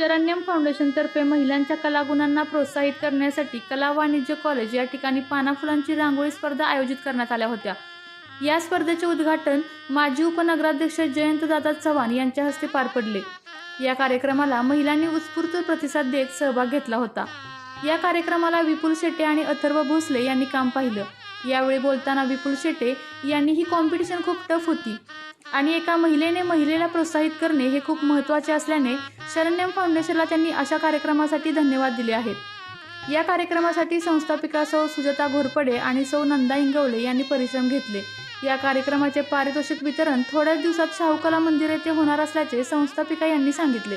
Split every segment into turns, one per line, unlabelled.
शरण्यम फाउंडेशनतर्फे महिलांच्या कलागुणांना प्रोत्साहित करण्यासाठी कला वाणिज्य कॉलेज या ठिकाणी पाना फुलांची रांगोळी स्पर्धा आयोजित करण्यात आल्या होत्या. या स्पर्धेचे उद्घाटन माजी उपनगराध्यक्ष जयंतदादा चव्हाण यांच्या हस्ते पार पडले. या कार्यक्रमाला महिलांनी उत्स्फूर्त प्रतिसाद देत सहभाग घेतला होता. या कार्यक्रमाला विपुल शेटे आणि अथर्व भोसले यांनी काम पाहिलं. यावेळी बोलताना विपुल शेटे यांनी ही कॉम्पिटिशन खूप टफ होती. आणि एका महिलेने महिलेला प्रोत्साहित करणे हे खूप महत्त्वाचे असल्याने शरण्यम फाउंडेशनला त्यांनी अशा कार्यक्रमासाठी धन्यवाद दिले आहेत. या कार्यक्रमासाठी संस्थापिका सौ सुजाता घोरपडे आणि सौ नंदा इंगवले यांनी परिश्रम घेतले. या कार्यक्रमाचे पारितोषिक वितरण थोड्याच दिवसात शाहू कला मंदिर येथे होणार असल्याचे संस्थापिका यांनी सांगितले.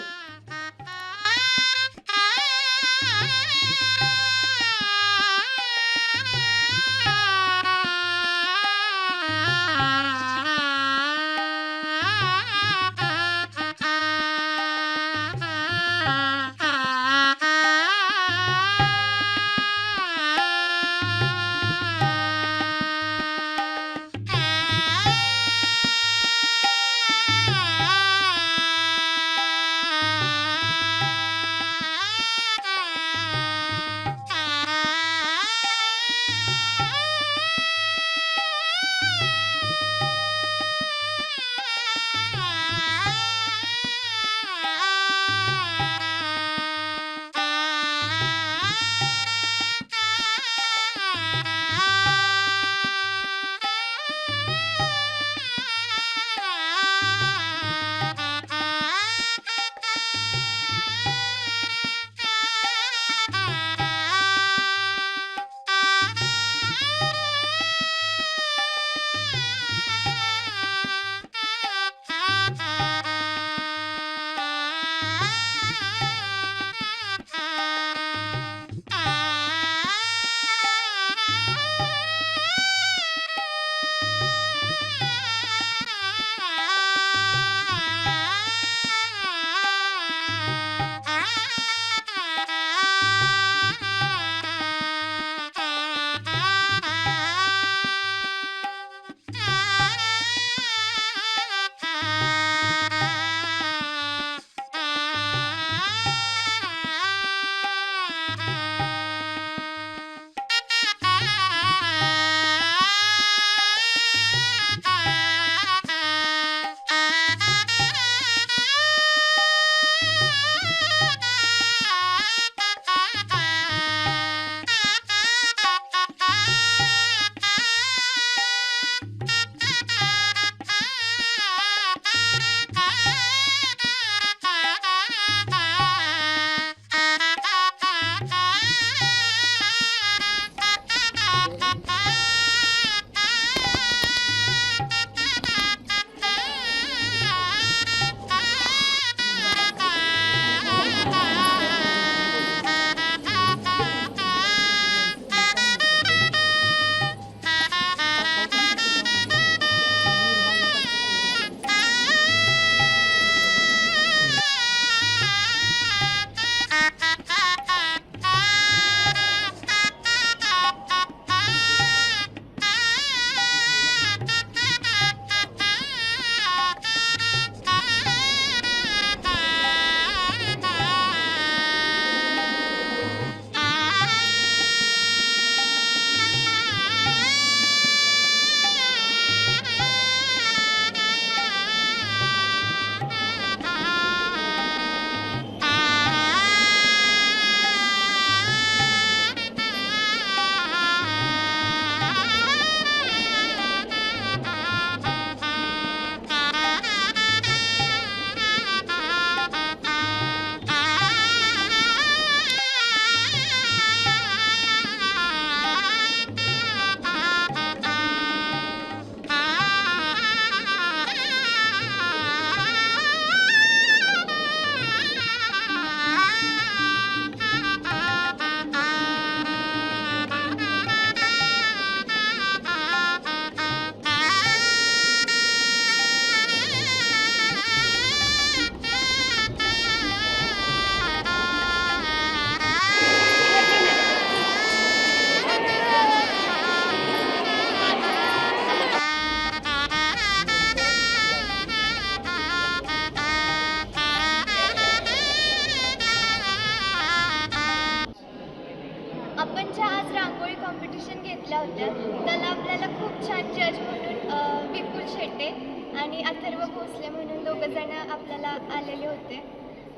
आलेले होते.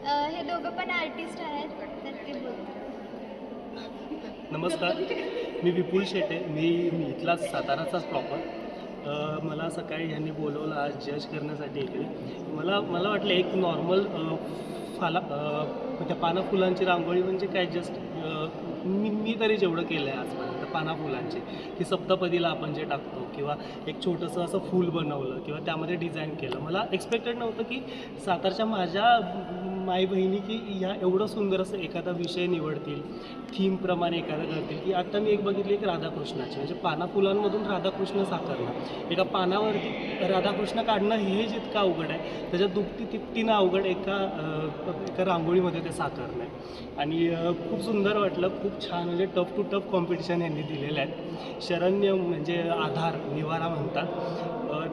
हे दोघं पण आर्टिस्ट आहेत तर ते बोलतात.
नमस्कार. मी विपुल शेटे. मी मी इथलाच साताराचाच प्रॉपर मला सकाळी ह्यांनी बोलवलं आज जज करण्यासाठी इकडे मला मला वाटलं एक नॉर्मल फाला म्हणजे त्या पाना फुलांची रांगोळी म्हणजे काय? जस्ट मी मी तरी जेवढं केलं आहे आज पाना फुलांचे की सप्तपदीला आपण जे टाकतो किंवा एक छोटंसं असं फूल बनवलं किंवा त्यामध्ये डिझाईन केलं. मला एक्सपेक्टेड नव्हतं की सातारच्या माझ्या माई बहिणी की ह्या एवढं सुंदर असं एखादा विषय निवडतील थीमप्रमाणे एखादा करतील की आत्ता मी एक बघितली एक राधाकृष्णाची. म्हणजे पाना फुलांमधून राधाकृष्ण साकारणं एका पानावरती राधाकृष्ण काढणं हे जितकं अवघड आहे त्याच्यात दुपटी तिपटीनं अवघड एका एका रांगोळीमध्ये ते साकारणं आहे आणि खूप सुंदर वाटलं खूप छान म्हणजे टफ टू टफ कॉम्पिटिशन यांनी दिलेल्या आहेत. शरण्य म्हणजे आधार निवारा म्हणतात.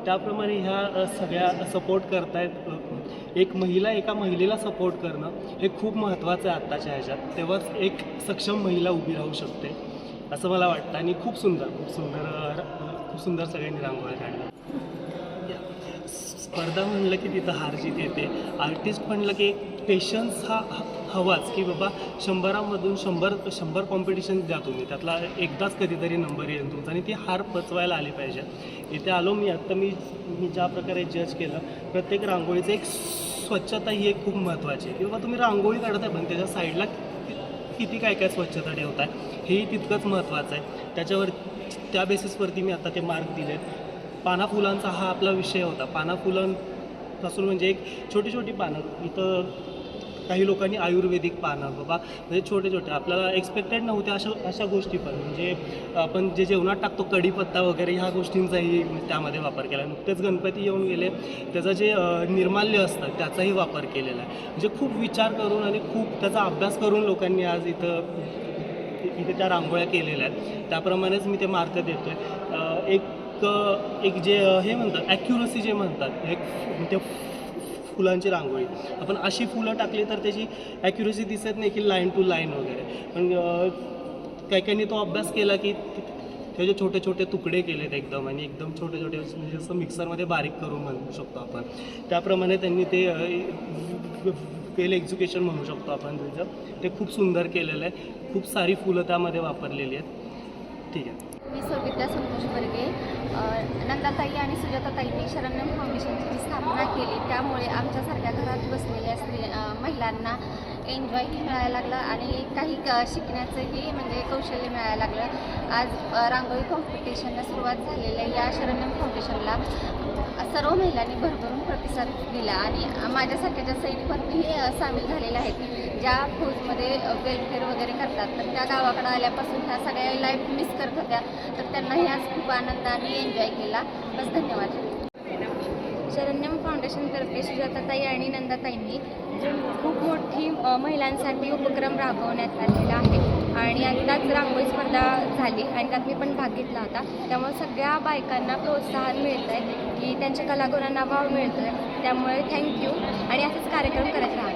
त्याप्रमाणे ह्या सगळ्या सपोर्ट करतायत. एक महिला एका महिलेला सपोर्ट करणं हे खूप महत्त्वाचं आहे आत्ताच्या ह्याच्यात. तेव्हाच एक सक्षम महिला उभी राहू शकते असं मला वाटतं. आणि खूप सुंदर खूप सुंदर खूप सुंदर सगळ्यांनी रांगोळ्या काढल्या. स्पर्धा म्हणलं की तिथं हारजीत येते. आर्टिस्ट म्हणलं की एक पेशन्स हा हवाच की बाबा शंभरामधून शंभर शंभर कॉम्पिटिशन द्या तुम्ही. त्यातला एकदाच कधीतरी नंबर येईल तुमचा आणि ती हार पचवायला आली पाहिजे. इथे आलो मी आत्ता मी मी ज्या प्रकारे जज केलं प्रत्येक रांगोळीचं एक स्वच्छता ही एक खूप महत्त्वाची आहे. की बाबा तुम्ही रांगोळी काढताय पण त्याच्या साईडला किती काय काय स्वच्छता ठेवताय हेही तितकंच महत्त्वाचं आहे. त्याच्यावर त्या बेसिसवरती मी आता ते मार्क दिले पाना फुलांचा हा आपला विषय होता. पाना फुलांपासून म्हणजे एक छोटी छोटी पानं इथं काही लोकांनी आयुर्वेदिक पानं बाबा म्हणजे छोटे छोटे. आपल्याला एक्सपेक्टेड नव्हत्या अशा अशा गोष्टी पण. म्हणजे आपण जे जेवणात टाकतो कढीपत्ता वगैरे ह्या गोष्टींचाही त्यामध्ये वापर केला. नुकतेच गणपती येऊन गेले. त्याचं जे निर्माल्य असतं त्याचाही वापर केलेला आहे. म्हणजे खूप विचार करून आणि खूप त्याचा अभ्यास करून लोकांनी आज इथं इथे त्या रांगोळ्या केलेल्या आहेत. त्याप्रमाणेच मी ते मार्क देतो आहे एक एक जे हे म्हणतात ॲक्युरसी जे म्हणतात एक त्या फुलांची रांगोळी. आपण अशी फुलं टाकली तर त्याची ॲक्युरसी दिसत नाही की लाईन टू लाईन वगैरे. पण काही काहींनी तो अभ्यास केला की त्याचे छोटे छोटे तुकडे केलेत एकदम आणि एकदम छोटे छोटे म्हणजे असं मिक्सरमध्ये बारीक करून म्हणू शकतो आपण. त्याप्रमाणे त्यांनी ते फेल वेल म्हणू शकतो आपण त्याचं. ते खूप सुंदर केलेलं आहे. खूप सारी फुलं त्यामध्ये वापरलेली आहेत. ठीक आहे.
मी सविता संतोष वर्गे. नंदाताई आणि सुजाताताईंनी शरण्यम फाउंडेशनची स्थापना केली त्यामुळे आमच्यासारख्या घरात बसलेल्या स्त्री महिलांना एन्जॉय मिळायला लागलं आणि काही क शिकण्याचंही म्हणजे कौशल्य मिळायला लागलं. आज रांगोळी कॉम्पिटिशनला सुरुवात झालेल्या या शरण्यम फाउंडेशनला सर्व महिलांनी भरभरून प्रतिसाद दिला आणि माझ्यासारख्या ज्या सैनिक भरतीही सामील झालेल्या आहेत ज्या फौजमध्ये वेलफेअर वगैरे करतात तर त्या गावाकडे आल्यापासून ह्या सगळ्या लाईफ मिस करत होत्या. तर त्यांनाही आज खूप आनंदाने एन्जॉय केला. बस धन्यवाद. शरण्यम फाउंडेशनतर्फे सुजाताताई आणि नंदाताईंनी खूप मोठी महिलांसाठी उपक्रम राबवण्यात आलेला आहे. आणि आत्ताच रांगोळी स्पर्धा झाली आणि त्यात मी पण भाग घेतला होता. त्यामुळे सगळ्या बायकांना प्रोत्साहन मिळत आहे की त्यांच्या कलागुणांना वाव मिळतो आहे त्यामुळे थँक्यू आणि असेच कार्यक्रम करत राहा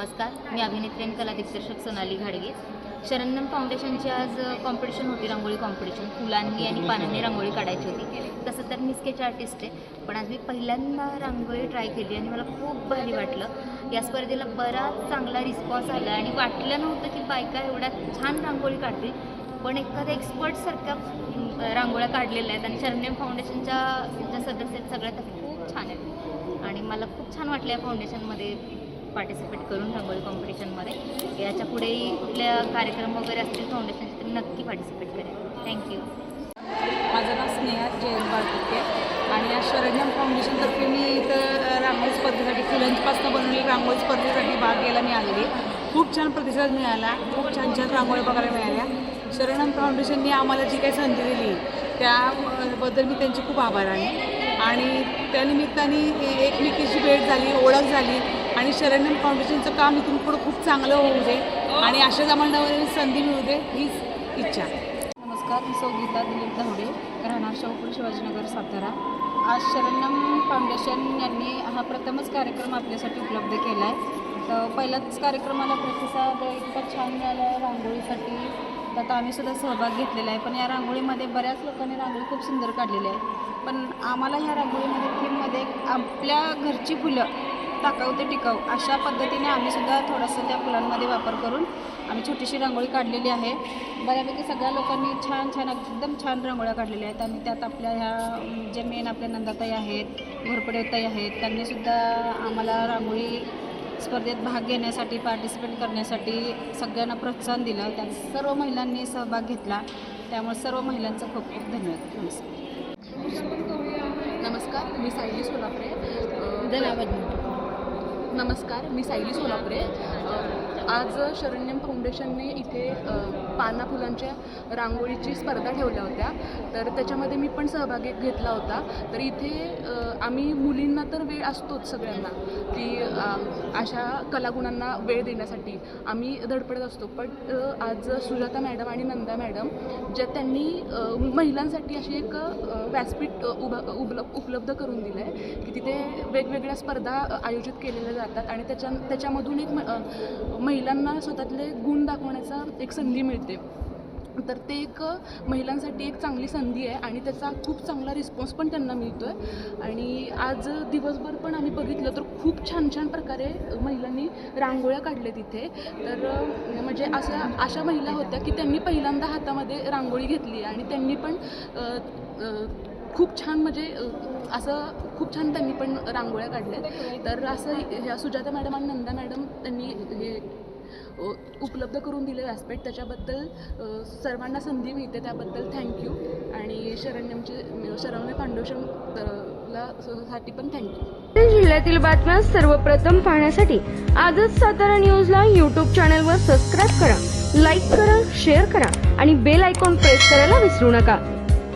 नमस्कार मी अभिनेत्री आणि कला दिग्दर्शक सोनाली घाडगे. शरण्यम फाउंडेशनची आज कॉम्पिटिशन होती रांगोळी कॉम्पिटिशन फुलांनी आणि पानांनी रांगोळी काढायची होती. तसं तर मी स्केच आर्टिस्ट आहे पण आज मी पहिल्यांदा रांगोळी ट्राय केली आणि मला खूप भारी वाटलं. या स्पर्धेला बराच चांगला रिस्पॉन्स आला आणि वाटलं नव्हतं की बायका एवढ्या छान रांगोळी काढतील पण एखाद्या एक्सपर्टसारख्या रांगोळ्या काढलेल्या आहेत आणि शरण्यम फाउंडेशनच्या ज्या सदस्य आहेत सगळ्या त्या खूप छान आहेत. आणि मला खूप छान वाटलं या फाउंडेशनमध्ये पार्टिसिपेट करून रांगोळी कॉम्पिटिशनमध्ये याच्या पुढेही कुठल्या कार्यक्रम वगैरे असतील फाउंडेशनचे तर नक्की पार्टिसिपेट करेन. थँक्यू
माझं नाव स्नेहा जयंत बाळकुटे आणि या शरण्यम फाउंडेशनतर्फे मी इथं रांगोळी स्पर्धेसाठी फुलांपासून बनवलेली रांगोळी स्पर्धेसाठी भाग घ्यायला मी आलेली खूप छान प्रतिसाद मिळाला खूप छान छान रांगोळी बघायला मिळाल्या. शरणम फाउंडेशनने आम्हाला जी काही संधी दिली त्याबद्दल मी त्यांचे खूप आभार आहे. आणि त्यानिमित्ताने एकमेकीची भेट झाली ओळख झाली. आणि शरण्यम फाउंडेशनचं काम इथून पुढं खूप चांगलं होऊ दे. आणि अशाच आम्हाला संधी मिळू दे हीच इच्छा.
नमस्कार मी सौगीता दिलीप धावडे राहणार शाहूपूर शिवाजीनगर सातारा. आज शरण्यम फाउंडेशन यांनी हा प्रथमच कार्यक्रम आपल्यासाठी उपलब्ध केला आहे तर पहिल्याच कार्यक्रमाला प्रतिसाद इतका छान मिळाला आहे रांगोळीसाठी. आता आम्ही सुद्धा सहभाग घेतलेला आहे. पण या रांगोळीमध्ये बऱ्याच लोकांनी रांगोळी खूप सुंदर काढलेली आहे. पण आम्हाला ह्या रांगोळीमध्ये थीममध्ये आपल्या घरची फुलं टाकाऊ ते टिकाऊ अशा पद्धतीने आम्ही सुद्धा थोडंसं त्या फुलांमध्ये वापर करून आम्ही छोटीशी रांगोळी काढलेली आहे. बऱ्यापैकी सगळ्या लोकांनी छान छान एकदम छान रांगोळ्या काढलेल्या आहेत. आणि त्यात आपल्या ह्या जे मेन आपल्या नंदाताई आहेत घोरपडेताई आहेत त्यांनीसुद्धा आम्हाला रांगोळी स्पर्धेत भाग घेण्यासाठी पार्टिसिपेट करण्यासाठी सगळ्यांना प्रोत्साहन दिलं. त्यात सर्व महिलांनी सहभाग घेतला. त्यामुळे सर्व महिलांचं खूप खूप धन्यवाद. नमस्कार.
नमस्कार मी सायली सोलापुरे. अ, नमस्कार मी सायली सोलापुरे. आज शरण्यम फाउंडेशनने इथे पाना फुलांच्या रांगोळीची स्पर्धा ठेवल्या होत्या. तर त्याच्यामध्ये मी पण सहभागी घेतला होता. तर इथे आम्ही मुलींना तर वेळ असतोच सगळ्यांना की अशा कलागुणांना वेळ देण्यासाठी आम्ही धडपडत असतो. पण आज सुजाता मॅडम आणि नंदा मॅडम ज्या त्यांनी महिलांसाठी अशी एक व्यासपीठ उभा उपलब्ध करून दिलं आहे की तिथे वेगवेगळ्या स्पर्धा आयोजित केलेल्या जातात आणि त्याच्या त्याच्यामधून एक म- महिलांना स्वतःतले गुण दाखवण्याचा एक संधी मिळते. तर ते एक महिलांसाठी एक चांगली संधी आहे आणि त्याचा खूप चांगला रिस्पॉन्स पण त्यांना मिळतो आहे आणि आज दिवसभर पण आम्ही बघितलं तर खूप छान छान प्रकारे महिलांनी रांगोळ्या काढल्या तिथे. तर म्हणजे अशा अशा महिला होत्या की त्यांनी पहिल्यांदा हातामध्ये रांगोळी घेतली आणि त्यांनी पण खूप छान म्हणजे असं खूप छान त्यांनी पण रांगोळ्या काढल्या तर असं ह्या सुजाता मॅडम आणि नंदा मॅडम त्यांनी हे उपलब्ध करून दिले व्यासपीठ त्याच्याबद्दल सर्वांना संधी मिळते त्याबद्दल. थँक्यू आणि शरण्यमचे शरण्य फाउंडेशन ला साठी पण थँक्यू
जिल्ह्यातील बातम्या सर्वप्रथम पाहण्यासाठी आजच सातारा न्यूजला यूट्यूब चॅनलवर सबस्क्राईब करा लाईक करा शेअर करा आणि बेल आयकॉन प्रेस करायला विसरू नका.